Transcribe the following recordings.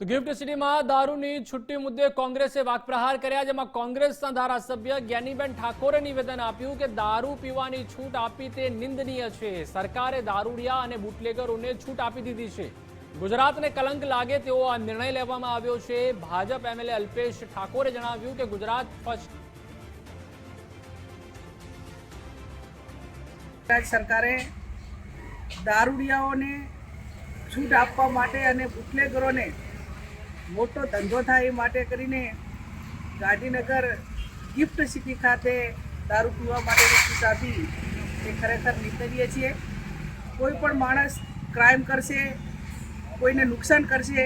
તો ગિફ્ટ સિટીમાં દારૂની છુટ્ટી મુદ્દે કોંગ્રેસે વાકપ્રહાર કર્યા, જેમાં કોંગ્રેસના ધારાસભ્ય જ્ઞાનીબેન ઠાકોરે નિવેદન આપ્યું કે દારૂ પીવાની છૂટ આપી તે નિંદનીય છે. સરકારે દારૂડિયા અને બુટલેગરોને છૂટ આપી દીધી છે. ગુજરાતને કલંક લાગે તેવો આ નિર્ણય લેવામાં આવ્યો છે. ભાજપ એમએલએ અલ્પેશ ઠાકોરે જણાવ્યું કે ગુજરાત ફર્સ્ટ. સરકારે દારૂડિયાઓને છૂટ આપવા માટે અને બુટલેગરોને મોટો ધંધો થાય એ માટે કરીને ગાંધીનગર ગિફ્ટ સિટી ખાતે દારૂ પીવા માટેની છૂટ આપી એ ખરેખર નીકળીએ છીએ. કોઈ પણ માણસ ક્રાઇમ કરશે, કોઈને નુકસાન કરશે,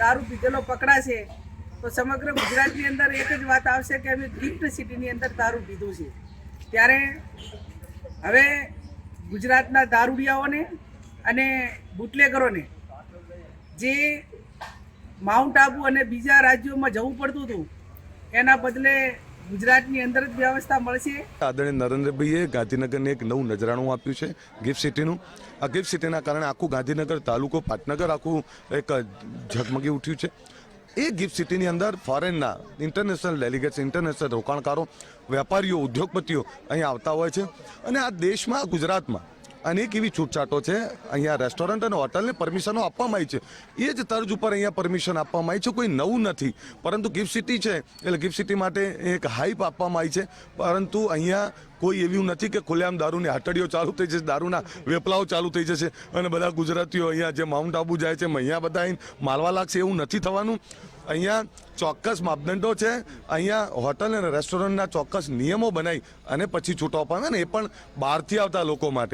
દારૂ પીધેલો પકડાશે, તો સમગ્ર ગુજરાતની અંદર એક જ વાત આવશે કે અમે ગિફ્ટ સિટીની અંદર દારૂ પીધું છે. ત્યારે હવે ગુજરાતના દારૂડિયાઓને અને બુટલેગરોને જે માઉન્ટ આબુ અને બીજા રાજ્યોમાં જવું પડતું હતું. એના બદલે ગુજરાતની અંદર જ વ્યવસ્થા મળશે. આદરણીય નરેન્દ્રભાઈએ ગાંધીનગરને એક નવું નજરાણું આપ્યું છે, ગિફ્ટ સિટીનું. આ ગિફ્ટ સિટીના કારણે આખું ગાંધીનગર, તાલુકો પાટનગર આખું એક ઝગમગી ઉઠ્યું છે. એ ગિફ્ટ સિટીની અંદર ફોરેનના ઇન્ટરનેશનલ ડેલિગેટ્સ, ઇન્ટરનેશનલ રોકાણકારો, વેપારીઓ, ઉદ્યોગપતિઓ અહીં આવતા હોય છે. અને આ દેશમાં, ગુજરાતમાં અનેક એવી છૂટછાટો છે. અહીંયા રેસ્ટોરન્ટ અને હોટલને પરમિશનો આપવામાં આવી છે. એ જ તર્જ ઉપર અહીંયા પરમિશન આપવામાં આવી છે. કોઈ નવું નથી. પરંતુ ગિફ્ટ સિટી છે. એટલે ગિફ્ટ સિટી માટે એક હાઈપ આપવામાં આવી છે. પરંતુ અહીંયા કોઈ એવું નથી કે ખુલ્લેઆમ દારૂની હાટડીઓ ચાલુ થઈ જશે, દારૂના વેપલાઓ ચાલુ થઈ જશે. અને બધા ગુજરાતીઓ અહીંયા જે માઉન્ટ આબુ જાય છે અહીંયા બધા માલવા લાગશે એવું નથી થવાનું. અહીંયા ચોક્કસ માપદંડો છે. અહીંયા હોટલ અને રેસ્ટોરન્ટના ચોક્કસ નિયમો બનાવી અને પછી છૂટો આપવાના ને એ પણ બહારથી આવતા લોકો માટે.